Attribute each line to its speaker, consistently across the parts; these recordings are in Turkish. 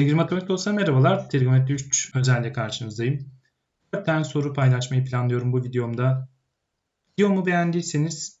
Speaker 1: Sevgili matematik dostları merhabalar. Trigonometri 3 özelde karşınızdayım. 4 tane soru paylaşmayı planlıyorum bu videomda. Videomu beğendiyseniz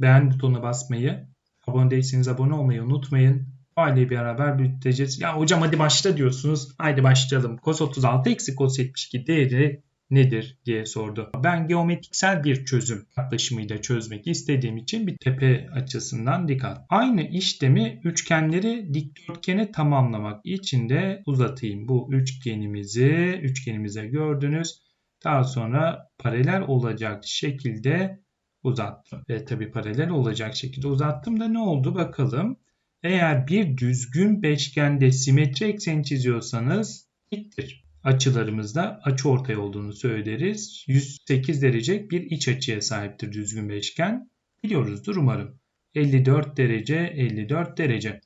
Speaker 1: beğen butonuna basmayı, abone değilseniz abone olmayı unutmayın. Aileyi beraber büyüteceğiz. Ya hocam hadi başla diyorsunuz. Haydi başlayalım. Cos 36 eksi cos 72 değeri nedir diye sordu. Ben geometriksel bir çözüm yaklaşımıyla çözmek istediğim için bir tepe açısından dikkat. Aynı işlemi üçgenleri dikdörtgene tamamlamak için de uzatayım. Bu üçgenimizi, üçgenimize gördünüz. Daha sonra paralel olacak şekilde uzattım. Ve tabi paralel olacak şekilde uzattım da ne oldu bakalım. Eğer bir düzgün beşgende simetri ekseni çiziyorsanız diktir açılarımızda açı ortay olduğunu söyleriz. 108 derece bir iç açıya sahiptir düzgün beşgen. Biliyoruzdur umarım. 54 derece, 54 derece.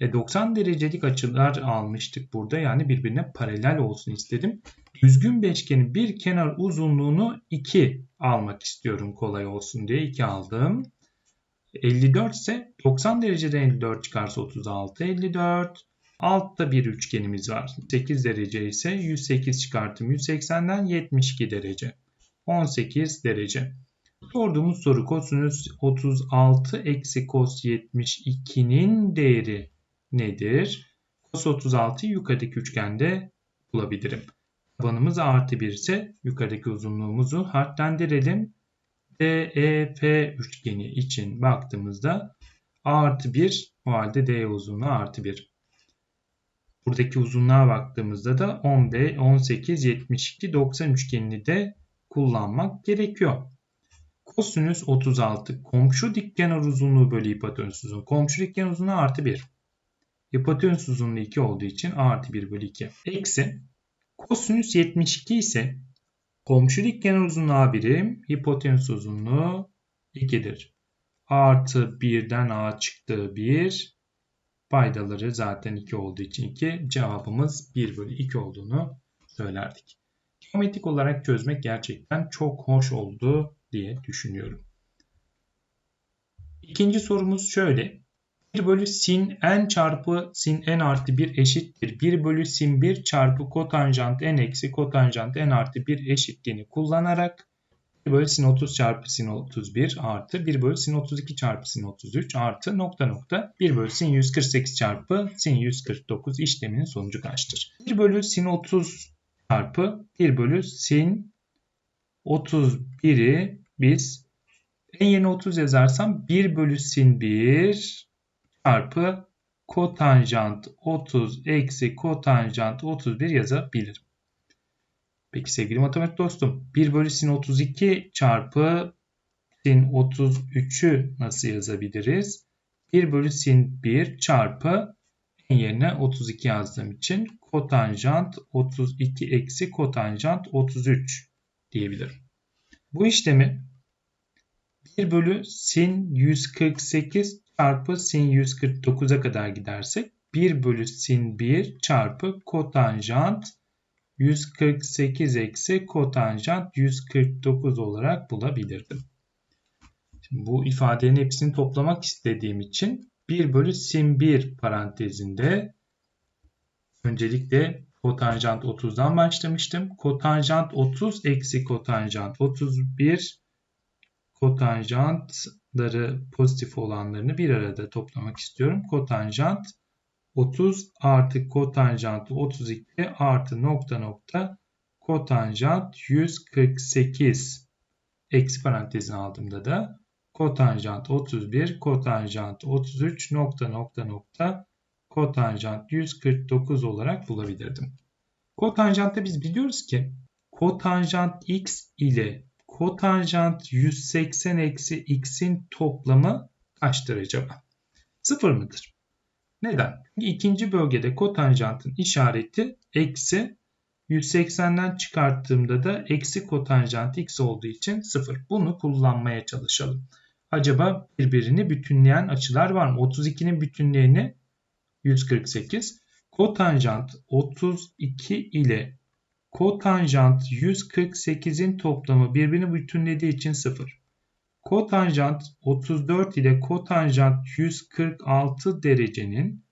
Speaker 1: E 90 derecelik açılar almıştık burada. Yani birbirine paralel olsun istedim. Düzgün beşgenin bir kenar uzunluğunu 2 almak istiyorum kolay olsun diye 2 aldım. 54 ise 90 derecede 54 çıkarsa 36, 54. Altta bir üçgenimiz var. 8 derece ise 108 çıkartım 180'den 72 derece. 18 derece. Sorduğumuz soru kosinüs 36 eksi kos 72'nin değeri nedir? Kos 36'yı yukarıdaki üçgende bulabilirim. Tabanımız artı 1 ise yukarıdaki uzunluğumuzu harflendirelim. DEF üçgeni için baktığımızda artı 1 o halde D uzunluğu artı 1. Buradaki uzunluğa baktığımızda da 15, 18, 72, 90 üçgenini de kullanmak gerekiyor. Kosinüs 36 komşu dikkenar uzunluğu bölü hipotenüs uzunluğu. Komşu dikkenar uzunluğu artı 1. Hipotenüs uzunluğu 2 olduğu için artı 1 bölü 2. Eksi kosinüs 72 ise komşu dikkenar uzunluğu A birim, hipotenüs uzunluğu 2'dir. Artı 1'den A çıktı 1, Paydaları zaten 2 olduğu için 2. Cevabımız 1 bölü 2 olduğunu söylerdik. Geometrik olarak çözmek gerçekten çok hoş oldu diye düşünüyorum. İkinci sorumuz şöyle. 1 bölü sin n çarpı sin n artı 1 eşittir. 1 bölü sin 1 çarpı kotanjant n eksi kotanjant n artı 1 eşitliğini kullanarak 1 bölü sin 30 çarpı sin 31 artı 1 bölü sin 32 çarpı sin 33 artı nokta nokta 1 bölü sin 148 çarpı sin 149 işleminin sonucu kaçtır? 1 bölü sin 30 çarpı 1 bölü sin 31'i biz en yeni 30 yazarsam 1 bölü sin 1 çarpı kotanjant 30 eksi kotanjant 31 yazabilirim. Peki sevgili matematik dostum 1 bölü sin 32 çarpı sin 33'ü nasıl yazabiliriz? 1 bölü sin 1 çarpı yerine 32 yazdığım için kotanjant 32 eksi kotanjant 33 diyebilirim. Bu işlemi 1 bölü sin 148 çarpı sin 149'a kadar gidersek 1 bölü sin 1 çarpı kotanjant 148 eksi kotanjant 149 olarak bulabilirdim. Şimdi bu ifadelerin hepsini toplamak istediğim için 1 bölü sin 1 parantezinde öncelikle kotanjant 30'dan başlamıştım. Kotanjant 30 eksi kotanjant 31 kotanjantları pozitif olanlarını bir arada toplamak istiyorum. Kotanjant 30 artı kotanjant 32 artı nokta nokta kotanjant 148 eksi parantezin aldığımda da kotanjant 31 kotanjant 33 nokta nokta nokta kotanjant 149 olarak bulabilirdim. Kotanjantta biz biliyoruz ki kotanjant x ile kotanjant 180 eksi x'in toplamı kaçtır acaba? Sıfır mıdır? Neden? İkinci bölgede kotanjantın işareti eksi 180'den çıkarttığımda da eksi kotanjant x olduğu için 0. Bunu kullanmaya çalışalım. Acaba birbirini bütünleyen açılar var mı? 32'nin bütünleyeni 148. Kotanjant 32 ile kotanjant 148'in toplamı birbirini bütünlediği için 0. Kotanjant 34 ile kotanjant 146 derecenin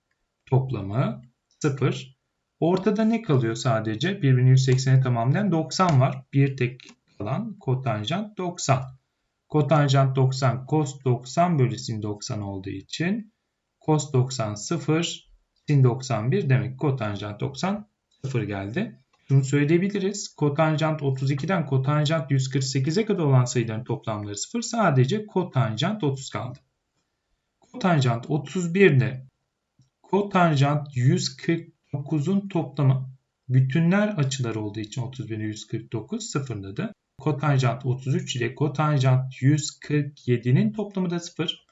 Speaker 1: toplamı 0. Ortada ne kalıyor sadece? Birbirini 180'e tamamlayan 90 var. Bir tek kalan kotanjant 90. Kotanjant 90 cos 90 bölü sin 90 olduğu için cos 90 0 sin 91 demek kotanjant 90 0 geldi. Şunu söyleyebiliriz. Kotanjant 32'den kotanjant 148'e kadar olan sayıların toplamları 0. Sadece kotanjant 30 kaldı. Kotanjant 31 ile kotanjant 149'un toplamı bütünler açılar olduğu için 31 149 sıfırladı. Kotanjant 33 ile kotanjant 147'nin toplamı da 0.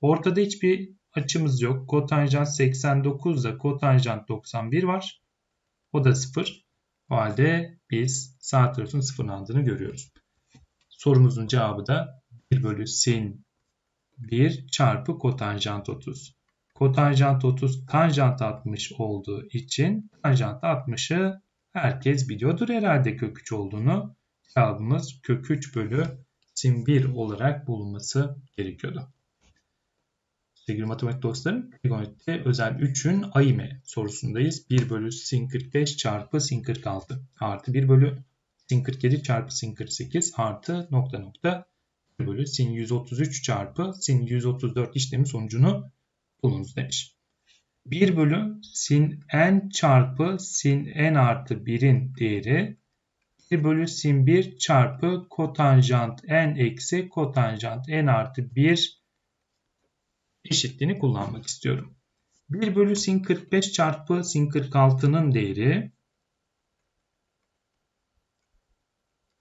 Speaker 1: Ortada hiçbir açımız yok. Kotanjant 89 ile kotanjant 91 var. O da 0. O halde biz sağ tarafın sıfırlandığını görüyoruz. Sorumuzun cevabı da 1 bölü sin 1 çarpı kotanjant 30. Kotanjant 30 tanjant 60 olduğu için tanjant 60'ı herkes biliyordur herhalde kök 3 olduğunu. Cevabımız kök 3 bölü sin 1 olarak bulunması gerekiyordu. Sevgili matematik dostlarım, trigonometri özel 3'ün AİME sorusundayız. 1 bölü sin 45 çarpı sin 46 artı 1 bölü sin 47 çarpı sin 48 artı nokta nokta 1 bölü sin 133 çarpı sin 134 işlemi sonucunu bulunuz demiş. 1 bölü sin n çarpı sin n artı 1'in değeri 1 bölü sin 1 çarpı kotanjant n eksi kotanjant n artı 1 eşitliğini kullanmak istiyorum. 1 bölü sin 45 çarpı sin 46'nın değeri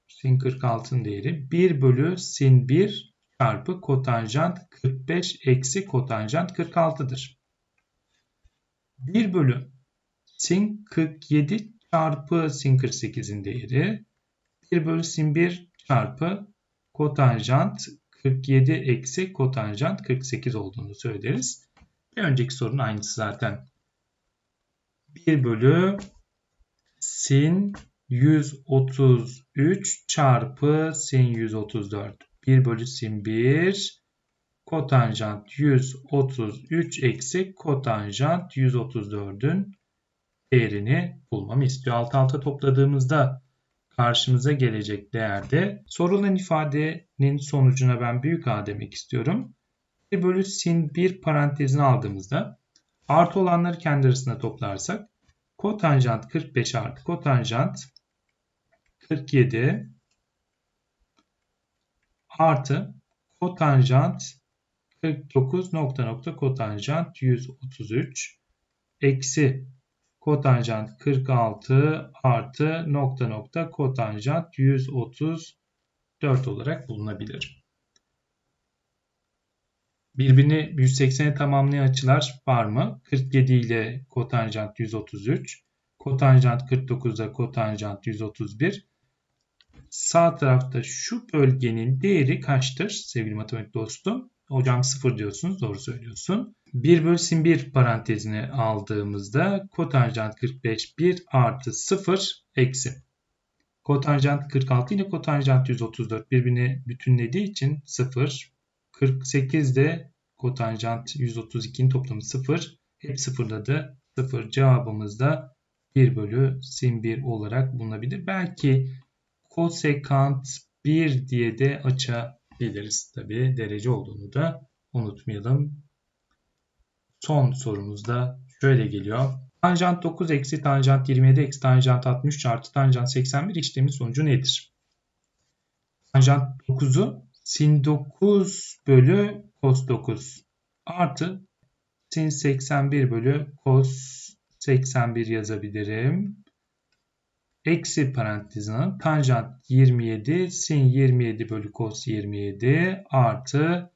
Speaker 1: sin 46'nın değeri 1 bölü sin 1 çarpı kotanjant 45 eksi kotanjant 46'dır. 1 bölü sin 47 çarpı sin 48'in değeri 1 bölü sin 1 çarpı kotanjant 47 eksi kotanjant 48 olduğunu söyleriz. Bir önceki sorunun aynısı zaten. 1 bölü sin 133 çarpı sin 134. 1 bölü sin 1 kotanjant 133 eksi kotanjant 134'ün değerini bulmamı istiyor. Alt alta topladığımızda karşımıza gelecek değerde sorulan ifadenin sonucuna ben büyük A demek istiyorum. 1 bölü sin 1 parantezini aldığımızda artı olanları kendi arasında toplarsak kotanjant 45 artı kotanjant 47 artı kotanjant 49 nokta nokta kotanjant 133 eksi kotanjant 46 artı nokta nokta kotanjant 134 olarak bulunabilir. Birbirini 180'e tamamlayan açılar var mı? 47 ile kotanjant 133, kotanjant 49 ile kotanjant 131. Sağ tarafta şu bölgenin değeri kaçtır sevgili matematik dostum? Hocam 0 diyorsunuz doğru söylüyorsun. 1 bölü sin 1 parantezine aldığımızda kotanjant 45 1 artı 0 eksi. Kotanjant 46 ile kotanjant 134 birbirini bütünlediği için 0. 48 de kotanjant 132'nin toplamı 0. Hep sıfırladı. 0 cevabımız da 1 bölü sin 1 olarak bulunabilir. Belki kosekant 1 diye de açabiliriz. Tabi derece olduğunu da unutmayalım. Son sorumuzda şöyle geliyor. Tanjant 9 eksi tanjant 27 eksi tanjant 63 artı tanjant 81 işlemin sonucu nedir? Tanjant 9'u sin 9 bölü cos 9 artı sin 81 bölü cos 81 yazabilirim. Eksi parantezine tanjant 27 sin 27 bölü cos 27 artı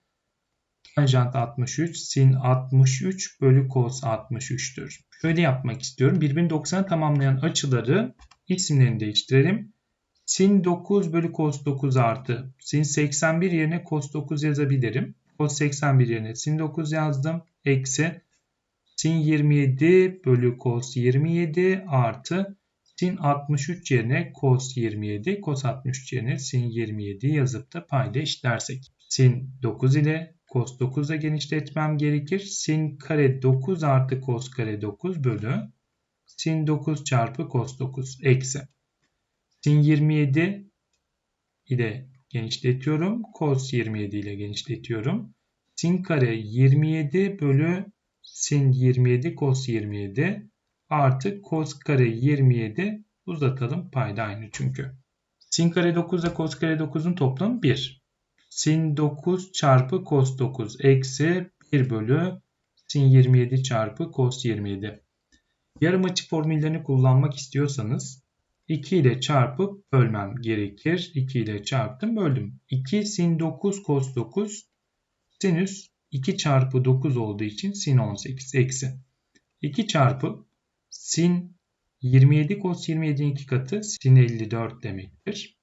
Speaker 1: Tanjant 63 sin 63 bölü cos 63'tür. Şöyle yapmak istiyorum. Birbirini 90'a tamamlayan açıları isimlerini değiştirelim. Sin 9 bölü cos 9 artı sin 81 yerine cos 9 yazabilirim. Cos 81 yerine sin 9 yazdım. Eksi sin 27 bölü cos 27 artı sin 63 yerine cos 27, cos 63 yerine sin 27 yazıp da payda eşitlersek. Sin 9 ile cos 9'a genişletmem gerekir. Sin kare 9 artı cos kare 9 bölü sin 9 çarpı cos 9 eksi. Sin 27 ile genişletiyorum. Cos 27 ile genişletiyorum. Sin kare 27 bölü sin 27 cos 27 artı cos kare 27 uzatalım. Payda aynı çünkü. Sin kare 9 ile cos kare 9'un toplamı 1. Sin 9 çarpı cos 9 eksi 1 bölü sin 27 çarpı cos 27. Yarım açı formüllerini kullanmak istiyorsanız 2 ile çarpıp bölmem gerekir. 2 ile çarptım böldüm. 2 sin 9 cos 9 sinüs 2 çarpı 9 olduğu için sin 18 eksi. 2 çarpı sin 27 cos 27'nin 2 katı sin 54 demektir.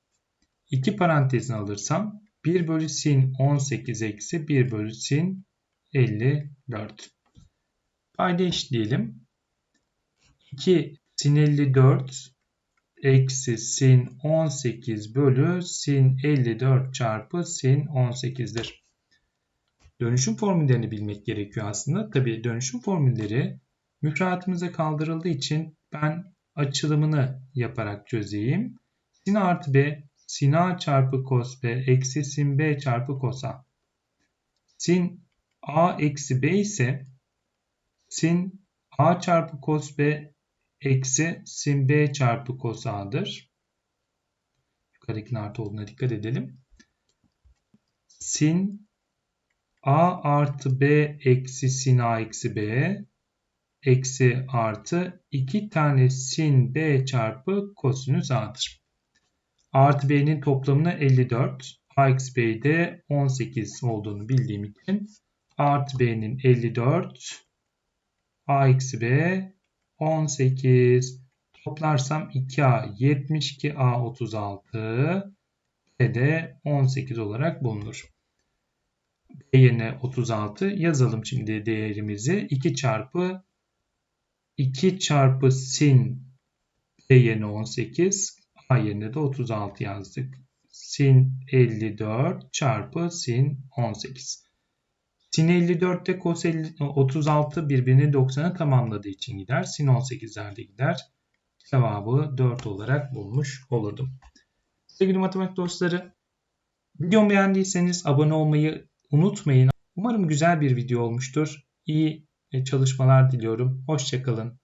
Speaker 1: 2 parantezini alırsam 1 bölü sin 18 eksi 1 bölü sin 54. Payda eşitleyelim. 2 sin 54 eksi sin 18 bölü sin 54 çarpı sin 18'dir. Dönüşüm formüllerini bilmek gerekiyor aslında. Tabi dönüşüm formülleri müfredatımıza kaldırıldığı için ben açılımını yaparak çözeyim. Sin artı b sin a çarpı cos b eksi sin b çarpı cos a. Sin a eksi b ise sin a çarpı cos b eksi sin b çarpı cos a'dır. Yukarıdakinin artı olduğuna dikkat edelim. Sin a artı b eksi sin a eksi b eksi artı 2 tane sin b çarpı kosinüs a'dır. A artı b'nin toplamını 54. A b'de 18 olduğunu bildiğim için A artı b'nin 54 A b 18 toplarsam 2a 72 a 36 b de 18 olarak bulunur. B yerine 36 yazalım şimdi değerimizi. 2 çarpı 2 çarpı sin B yerine 18 A yerine de 36 yazdık. Sin 54 çarpı sin 18. Sin 54 ile cos 36 birbirini 90'a tamamladığı için gider. Sin 18'lerde gider. Cevabı 4 olarak bulmuş olurdum. Sevgili matematik dostları, videomu beğendiyseniz abone olmayı unutmayın. Umarım güzel bir video olmuştur. İyi çalışmalar diliyorum. Hoşçakalın.